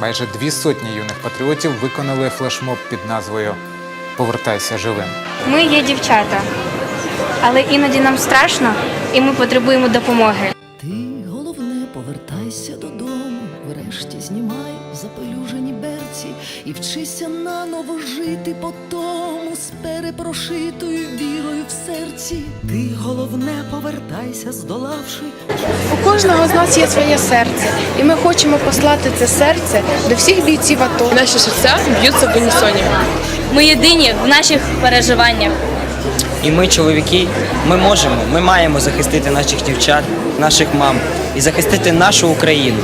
Майже дві сотні юних патріотів виконали флешмоб під назвою Повертайся живим. Ми є дівчата, але іноді нам страшно і ми потребуємо допомоги. І вчися наново жити по тому з перепрошитою вірою в серці. Ти головне повертайся, здолавши У кожного з нас є своє серце, і ми хочемо послати це серце до всіх бійців АТО. Наші серця б'ються в унісоні. Ми єдині в наших переживаннях. І ми, чоловіки, ми можемо, ми маємо захистити наших дівчат, наших мам і захистити нашу Україну.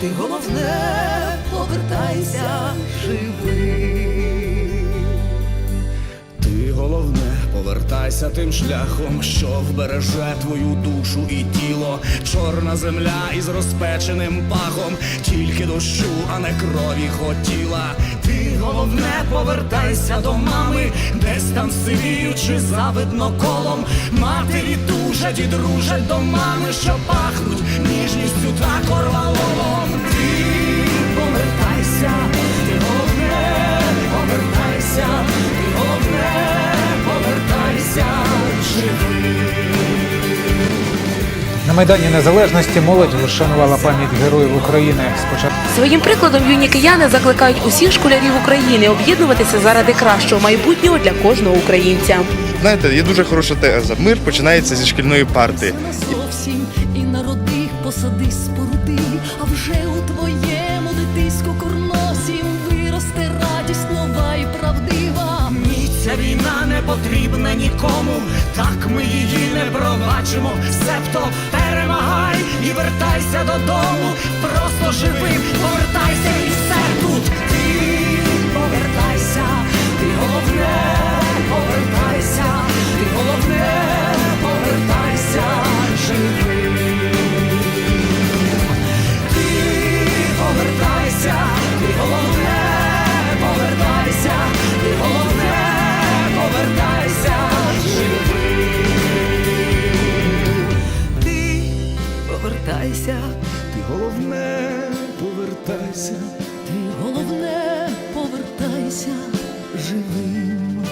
Ти головне, повертайся, живий. Повертайся тим шляхом, що вбереже твою душу і тіло. Чорна земля із розпеченим пахом, тільки дощу, а не крові хотіла. Ти головне, повертайся до мами, десь там сивіючи завидно колом. Матері тужать і дружать до мами, що пахнуть ніжністю та корвалолом. Ти Майдані Незалежності молодь вшанувала пам'ять героїв України. Спочатку Своїм прикладом юні кияни закликають усіх школярів України об'єднуватися заради кращого майбутнього для кожного українця. Знаєте, є дуже хороша теза. Мир починається зі шкільної парти. зовсім і народи, посади споруди, а вже у твоєму дитиську корносім виросте радість нова і правдива. Ні, ця війна не потрібна нікому, так ми її не пробачимо. Себто перемагай і вертайся додому. Просто живим, повертайся ти головне, повертайся живим.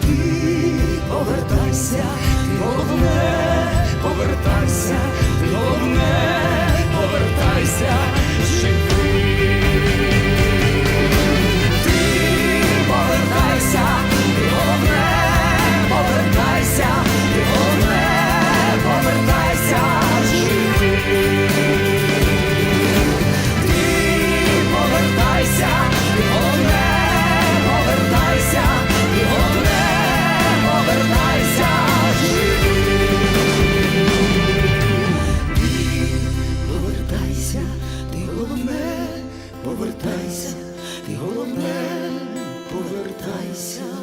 Ти повертайся, Життя